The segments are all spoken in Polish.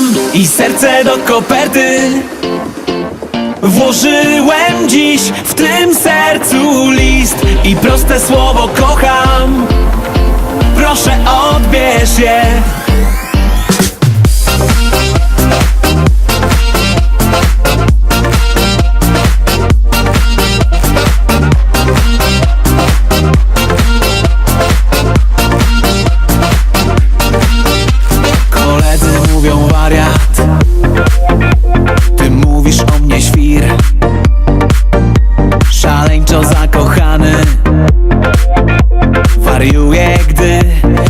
znam i serce do koperty. Włożyłem dziś w tym sercu list i proste słowo kocham. Proszę odbierz je Mówisz o mnie świr. Szaleńczo zakochany. Wariuję, gdy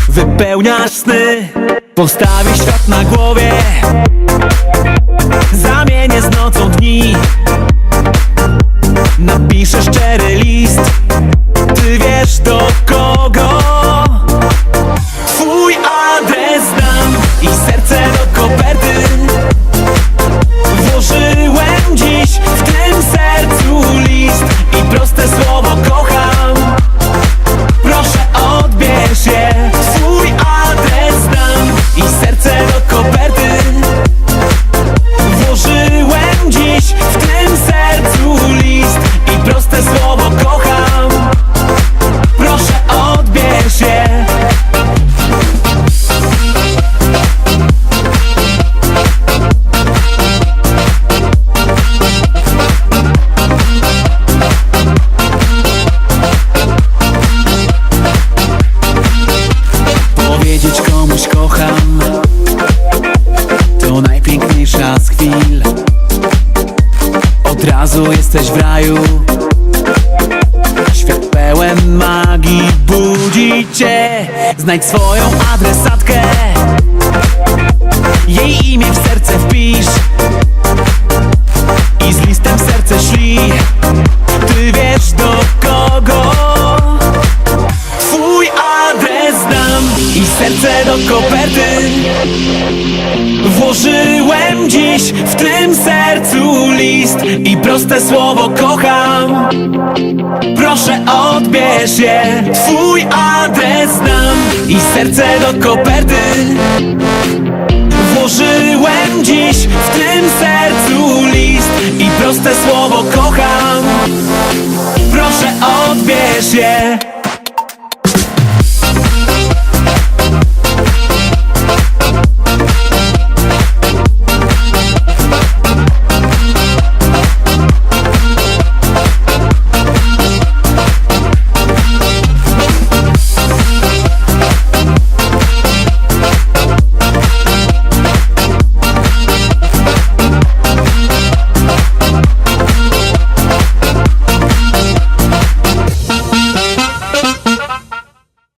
wypełniasz sny. Postawię świat na głowie. Zamienię z nocą dni. Napiszę szczery list. Ty wiesz do z chwil. Od razu jesteś w raju. Świat pełen magii. Budzi cię. Znajdź swoją adresatkę. Jej imię w serce wpisz. I z listem serce szli Ty wiesz do kogo. Twój adres dam. I serce do koperty Włożyłem dziś w tym sercu list i proste słowo kocham. Proszę odbierz je. Twój adres dam i serce do koperty. Włożyłem dziś w tym sercu list i proste słowo kocham. Proszę odbierz je